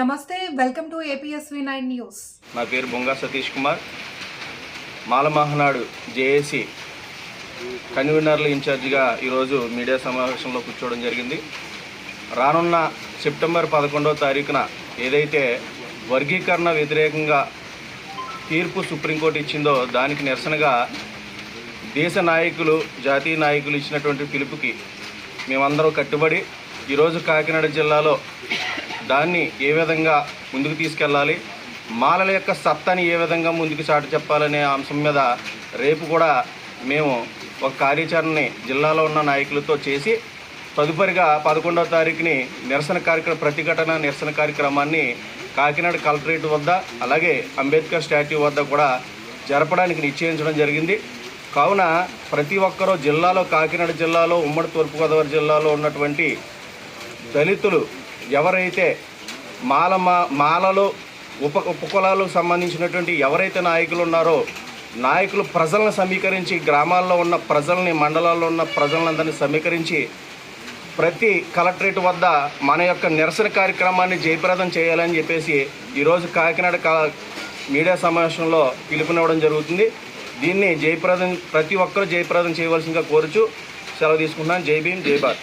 నమస్తే welcome to APSV nine news. నా పేరు బొంగా సతీష్ కుమార్. మాలమహనాడు జేఏసీ కన్వీనర్ల ఇన్ఛార్జిగా ఈరోజు మీడియా సమావేశంలో కూర్చోవడం జరిగింది. రానున్న సెప్టెంబర్ పదకొండవ తారీఖున ఏదైతే వర్గీకరణ వ్యతిరేకంగా తీర్పు సుప్రీంకోర్టు ఇచ్చిందో దానికి నిరసనగా దేశ నాయకులు జాతీయ నాయకులు ఇచ్చినటువంటి పిలుపుకి మేమందరం కట్టుబడి ఈరోజు కాకినాడ జిల్లాలో దాన్ని ఏ విధంగా ముందుకు తీసుకెళ్ళాలి? మాలల యొక్క సత్తాని ఏ విధంగా ముందుకు చాటు చెప్పాలనే అంశం మీద రేపు కూడా మేము ఒక కార్యాచరణని జిల్లాలో ఉన్న నాయకులతో చేసి తదుపరిగా పదకొండవ తారీఖుని నిరసన కార్యక్రమ ప్రతిఘటన నిరసన కార్యక్రమాన్ని కాకినాడ కలెక్టరేట్ వద్ద అలాగే అంబేద్కర్ స్టాట్యూ వద్ద కూడా జరపడానికి నిశ్చయించడం జరిగింది. కావున ప్రతి ఒక్కరూ జిల్లాలో కాకినాడ జిల్లాలో ఉమ్మడి తూర్పుగోదావరి జిల్లాలో ఉన్నటువంటి దళితులు ఎవరైతే మాల మా- మాలలో ఉప ఉపకులాలకు సంబంధించినటువంటి ఎవరైతే నాయకులు ఉన్నారో నాయకులు ప్రజలను సమీకరించి గ్రామాల్లో ఉన్న ప్రజల్ని మండలాల్లో ఉన్న ప్రజలందరినీ సమీకరించి ప్రతి కలెక్టరేట్ వద్ద మన యొక్క నిరసన కార్యక్రమాన్ని జయప్రదం చేయాలని చెప్పేసి ఈరోజు కాకినాడ మీడియా సమావేశంలో పిలుపునివ్వడం జరుగుతుంది. దీన్ని జయప్రదం ప్రతి ఒక్కరూ జయప్రదం చేయవలసిందిగా కోరుచు సెలవు తీసుకుంటున్నాను. జై భీమ్ జై భారత్.